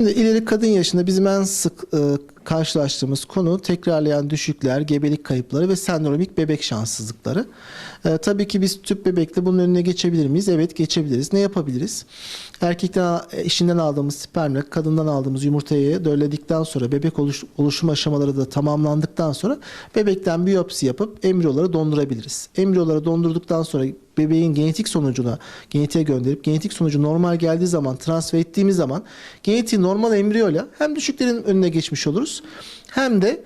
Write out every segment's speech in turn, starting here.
Şimdi ileri kadın yaşında bizim en sık e, karşılaştığımız konu tekrarlayan düşükler, gebelik kayıpları ve sendromik bebek şanssızlıkları. E, tabii ki biz tüp bebekle bunun önüne geçebilir miyiz? Evet geçebiliriz. Ne yapabiliriz? Erkekten eşinden aldığımız spermle kadından aldığımız yumurtayı dölledikten sonra bebek oluş, oluşum aşamaları da tamamlandıktan sonra bebekten biyopsi yapıp embriyoları dondurabiliriz. Embriyoları dondurduktan sonra bebeğin genetik sonucuna genetiğe gönderip genetik sonucu normal geldiği zaman transfer ettiğimiz zaman genetiği normal embriyoyla hem düşüklerin önüne geçmiş oluruz hem de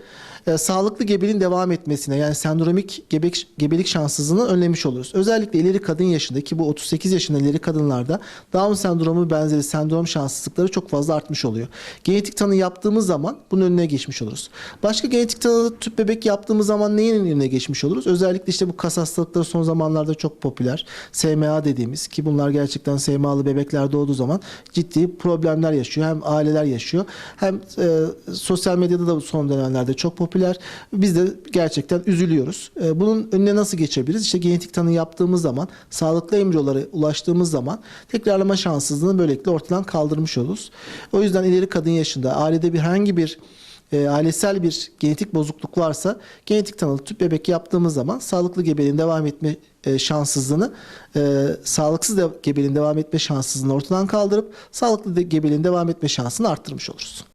e, sağlıklı gebeliğin devam etmesine yani sendromik gebek, gebelik şanssızlığını önlemiş oluruz. Özellikle ileri kadın yaşındaki bu 38 yaşında ileri kadınlarda Down sendromu benzeri sendrom şanssızlıkları çok fazla artmış oluyor. Genetik tanı yaptığımız zaman bunun önüne geçmiş oluruz. Başka genetik tanı tüp bebek yaptığımız zaman neyin önüne geçmiş oluruz? Özellikle işte bu kas hastalıkları son zamanlarda çok popüler. SMA dediğimiz ki bunlar gerçekten SMA'lı bebekler doğduğu zaman ciddi problemler yaşıyor. Hem aileler yaşıyor hem e, sosyal medyada da son dönemlerde çok popüler. Biz de gerçekten üzülüyoruz. E, bunun önüne nasıl geçebiliriz? İşte genetik tanı yaptığımız zaman, sağlıklı embriyolara ulaştığımız zaman tekrarlama şanssızlığını böylelikle ortadan kaldırmış oluruz. O yüzden ileri kadın yaşında ailede bir herhangi bir e, ailesel bir genetik bozukluk varsa genetik tanılı tüp bebek yaptığımız zaman sağlıklı gebeliğin devam etme e, şanssızlığını e, sağlıksız de, gebeliğin devam etme şanssızlığını ortadan kaldırıp sağlıklı de, gebeliğin devam etme şansını arttırmış oluruz.